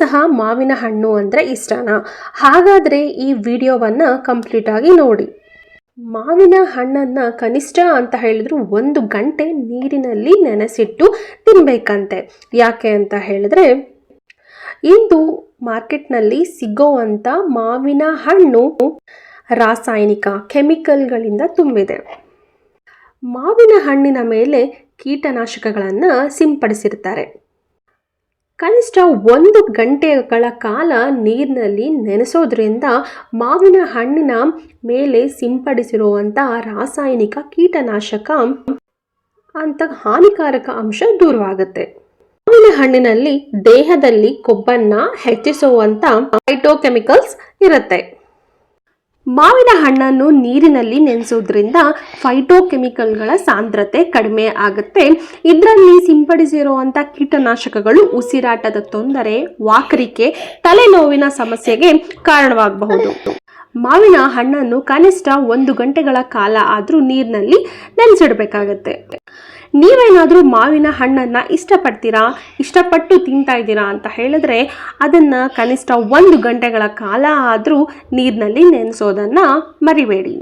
ಸಹ ಮಾವಿನ ಹಣ್ಣು ಅಂದರೆ ಇಷ್ಟನಾ? ಹಾಗಾದರೆ ಈ ವಿಡಿಯೋವನ್ನು ಕಂಪ್ಲೀಟಾಗಿ ನೋಡಿ. ಮಾವಿನ ಹಣ್ಣನ್ನು ಕನಿಷ್ಠ ಅಂತ ಹೇಳಿದ್ರು ಒಂದು ಗಂಟೆ ನೀರಿನಲ್ಲಿ ನೆನೆಸಿಟ್ಟು ತಿನ್ನಬೇಕಂತೆ ಯಾಕೆ ಅಂತ ಹೇಳಿದ್ರೆ, ಇಂದು ಮಾರ್ಕೆಟ್ನಲ್ಲಿ ಸಿಗೋವಂಥ ಮಾವಿನ ಹಣ್ಣು ರಾಸಾಯನಿಕ ಕೆಮಿಕಲ್ಗಳಿಂದ ತುಂಬಿದೆ. ಮಾವಿನ ಹಣ್ಣಿನ ಮೇಲೆ ಕೀಟನಾಶಕಗಳನ್ನು ಸಿಂಪಡಿಸಿರ್ತಾರೆ. ಕನಿಷ್ಠ ಒಂದು ಗಂಟೆಗಳ ಕಾಲ ನೀರಿನಲ್ಲಿ ನೆನೆಸೋದ್ರಿಂದ ಮಾವಿನ ಹಣ್ಣಿನ ಮೇಲೆ ಸಿಂಪಡಿಸಿರುವಂಥ ರಾಸಾಯನಿಕ ಕೀಟನಾಶಕ ಅಂತ ಹಾನಿಕಾರಕ ಅಂಶ ದೂರವಾಗುತ್ತೆ. ಮಾವಿನ ಹಣ್ಣಿನಲ್ಲಿ ದೇಹದಲ್ಲಿ ಕೊಬ್ಬನ್ನ ಹೆಚ್ಚಿಸುವಂತ ಫೈಟೋಕೆಮಿಕಲ್ಸ್ ಇರುತ್ತೆ. ಮಾವಿನ ಹಣ್ಣನ್ನು ನೀರಿನಲ್ಲಿ ನೆನೆಸೋದ್ರಿಂದ ಫೈಟೋಕೆಮಿಕಲ್ಗಳ ಸಾಂದ್ರತೆ ಕಡಿಮೆ ಆಗುತ್ತೆ. ಇದರಲ್ಲಿ ಸಿಂಪಡಿಸಿರುವಂಥ ಕೀಟನಾಶಕಗಳು ಉಸಿರಾಟದ ತೊಂದರೆ, ವಾಕರಿಕೆ, ತಲೆನೋವಿನ ಸಮಸ್ಯೆಗೆ ಕಾರಣವಾಗಬಹುದು. ಮಾವಿನ ಹಣ್ಣನ್ನು ಕನಿಷ್ಠ ಒಂದು ಗಂಟೆಗಳ ಕಾಲ ಆದರೂ ನೀರಿನಲ್ಲಿ ನೆನೆಸಿಡಬೇಕಾಗತ್ತೆ. ನೀವೇನಾದರೂ ಮಾವಿನ ಹಣ್ಣನ್ನು ಇಷ್ಟಪಡ್ತೀರಾ? ಇಷ್ಟಪಟ್ಟು ತಿಂತಾ ಇದ್ದೀರಾ ಅಂತ ಹೇಳಿದ್ರೆ ಅದನ್ನು ಕನಿಷ್ಠ ಒಂದು ಗಂಟೆಗಳ ಕಾಲ ಆದರೂ ನೀರಿನಲ್ಲಿ ನೆನೆಸೋದನ್ನು ಮರಿಬೇಡಿ.